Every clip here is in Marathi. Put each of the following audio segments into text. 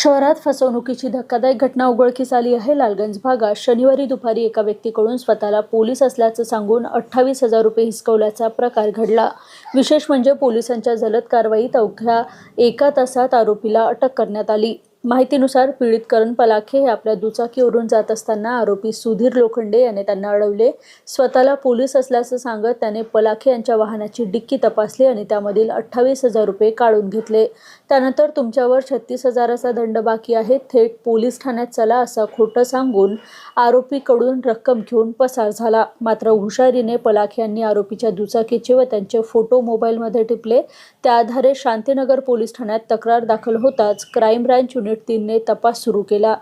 शहरात फसवणुकीची धक्कादायक घटना उघडकीस आली आहे. लालगंज भागात शनिवारी दुपारी एका व्यक्तीकडून स्वतःला पोलीस असल्याचं सांगून अठ्ठावीस हजार रुपये हिसकवल्याचा प्रकार घडला. विशेष म्हणजे पोलिसांच्या जलद कारवाईत अवघ्या एका तासात आरोपीला अटक करण्यात आली. माहितीनुसार पीडित करण पलाखे हे आपल्या दुचाकीवरून जात असताना आरोपी सुधीर लोखंडे याने त्यांना अडवले. स्वतःला पोलीस असल्याचं सांगत त्याने पलाखे यांच्या वाहनाची डिक्की तपासली आणि त्यामधील अठ्ठावीस हजार रुपये काढून घेतले. त्यानंतर तुमच्यावर छत्तीस हजाराचा दंड बाकी आहे. थेट पोलीस ठाण्यात चला असं खोटं सांगून आरोपीकडून रक्कम घेऊन पसार झाला. मात्र हुशारीने पलाखे यांनी आरोपीच्या दुचाकीचे व त्यांचे फोटो मोबाईलमध्ये टिपले. त्या आधारे शांतीनगर पोलीस ठाण्यात तक्रार दाखल होताच क्राईम ब्रँच युनिट तीनने तपास सुरू केला.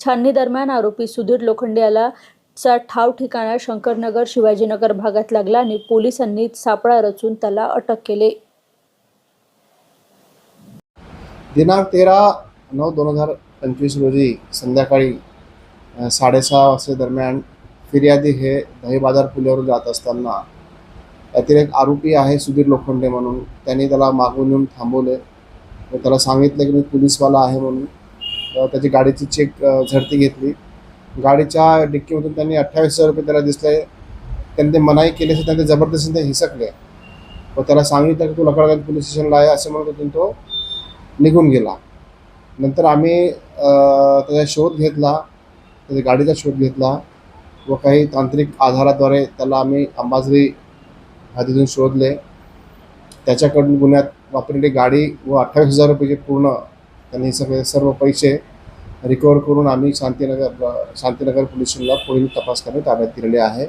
छाननी दरम्यान आरोपी सुधीर लोखंडे याला चा ठाव ठिकाणा शंकरनगर शिवाजीनगर भागात लागला आणि पोलिसांनी सापळा रचून त्याला अटक केले. दिनांक तेरा नऊ दोन हजार पंचवीस रोजी संध्याकाळी साडेसहा वाजता दरम्यान फिर्यादी हे दही बाजार पुलावर जात असताना यातील एक आरोपी आहे सुधीर लोखंडे म्हणून. त्यांनी त्याला मागून येऊन थांबवले व त्याला सांगितलं की मी पोलीसवाला आहे म्हणून त्याची गाडीची चेक झडती घेतली. गाडीच्या डिक्कीमधून त्यांनी अठ्ठावीस हजार रुपये त्याला दिसले. त्यांनी ते मनाई केली असं त्यांनी जबरदस्तीने ते हिसकले. व त्याला सांगितलं की तू लकडगंज पोलीस स्टेशनला आहे असं म्हणत होते तो निघून गेला. नंतर आम्ही त्याचा शोध घेतला. त्याच्या गाडीचा शोध घेतला व काही तांत्रिक आधाराद्वारे त्याला आम्ही अंबाझरी हद्दीतून शोधले. त्याच्याकडून गुन्ह्यात वापरलेली गाडी व अठ्ठावीस हजार रुपयाचे पूर्ण त्यांनी हे सगळे सर्व पैसे रिकवर करून आम्ही शांतीनगर शांतीनगर पोलीस स्टेशनला पुढील तपास करणे ताब्यात दिलेले आहे.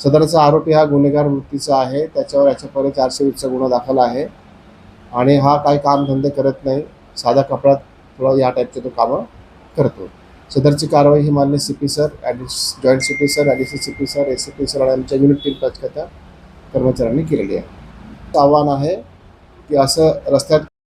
सदरचा आरोपी हा गुन्हेगार वृत्तीचा आहे. त्याच्यावर याच्या चारशे वीसचा गुन्हा दाखल आहे. आणि हा काही कामधंदे करत नाही. साधा कपड्यात थोडा या टाईपचे तो कामं करतो. सदरची कारवाई ही मान्य C P sir ॲडिस joint C P sir additional C P sir S C P sir आणि आमच्या युनिट टीम पथकाच्या कर्मचाऱ्यांनी केलेली आहे. आव्हान आहे की असं रस्त्यात